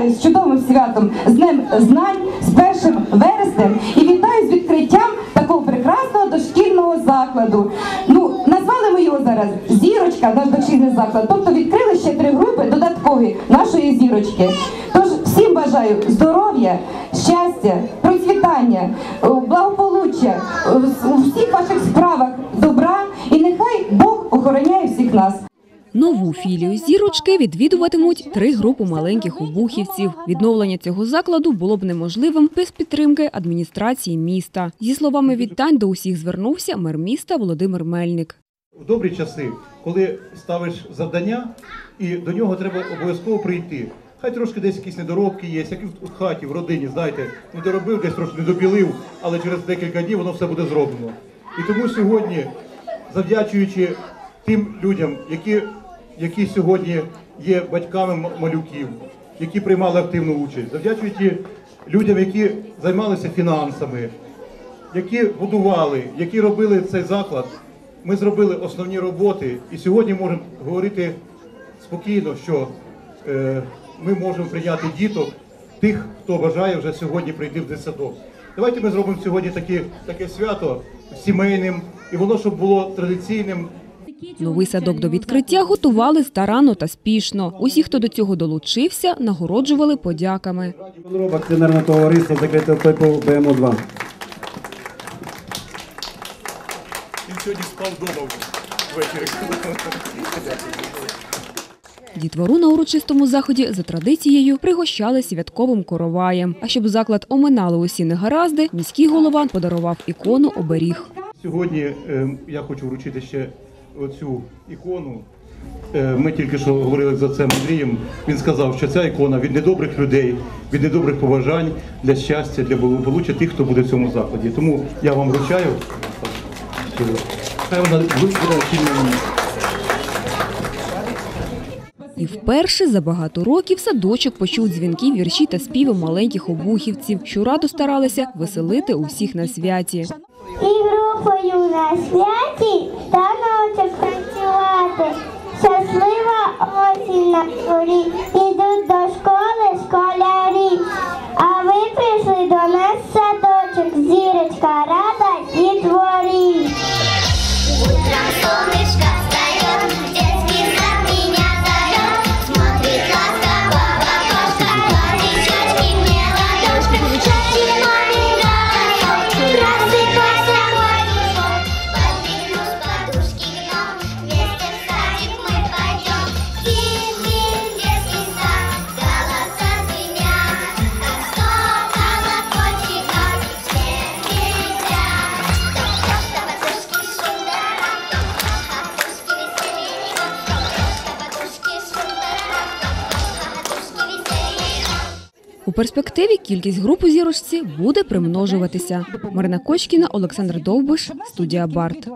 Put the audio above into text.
вітаю з чудовим святом, з Днем знань, з першим вереснем і вітаю з відкриттям такого прекрасного дошкільного закладу. Ну, назвали ми його зараз Зірочка, наш дошкільний заклад. Тобто відкрили ще три групи додаткові нашої зірочки. Тож всім бажаю здоров'я, щастя, процвітання, е, благополуччя е, у всіх ваших справах добра і нехай Бог охороняє всіх нас. Нову філію зірочки відвідуватимуть три групи маленьких обухівців. Відновлення цього закладу було б неможливим без підтримки адміністрації міста. Зі словами вітань до усіх звернувся мер міста Володимир Мельник. в добрі часи, коли ставиш завдання, і до нього треба обов'язково прийти. Хай трошки десь якісь недоробки є, як і в хаті, в родині, знаєте, не доробив, десь трошки не добілив, але через декілька днів воно все буде зроблено. І тому сьогодні, завдячуючи тим людям, які, які сьогодні є батьками малюків, які приймали активну участь, завдячуючи людям, які займалися фінансами, які будували, які робили цей заклад. Ми зробили основні роботи, і сьогодні можемо говорити спокійно, що е, ми можемо прийняти діток, тих, хто бажає вже сьогодні прийти в дитсадок. Давайте ми зробимо сьогодні такі, таке свято сімейним, і воно щоб було традиційним, Новий садок до відкриття готували старанно та спішно. Усі, хто до цього долучився, нагороджували подяками. Акціонерне товариство закритого типу БМО-2. Він сьогодні спав вдома ввечері. Дітвору на урочистому заході за традицією пригощали святковим короваєм. А щоб заклад оминали усі негаразди, міський голова подарував ікону оберіг. Сьогодні е, я хочу вручити ще оцю ікону. Е, Ми тільки що говорили за це Андрієм. Він сказав, що ця ікона від недобрих людей, від недобрих побажань для щастя, для благополуччя тих, хто буде в цьому закладі. Тому я вам вручаю. Хай вона. І вперше за багато років садочок почув дзвінки, вірші та співи маленьких обухівців. Щораду старалися веселити усіх на святі. І групою на святі танцювати. Щаслива осінь на дворі, ідуть до школи школярі. А ви прийшли до нас садочок, зірочка У перспективі кількість груп у зірочці буде примножуватися. Марина Кочкіна, Олександр Довбиш, студія Барт.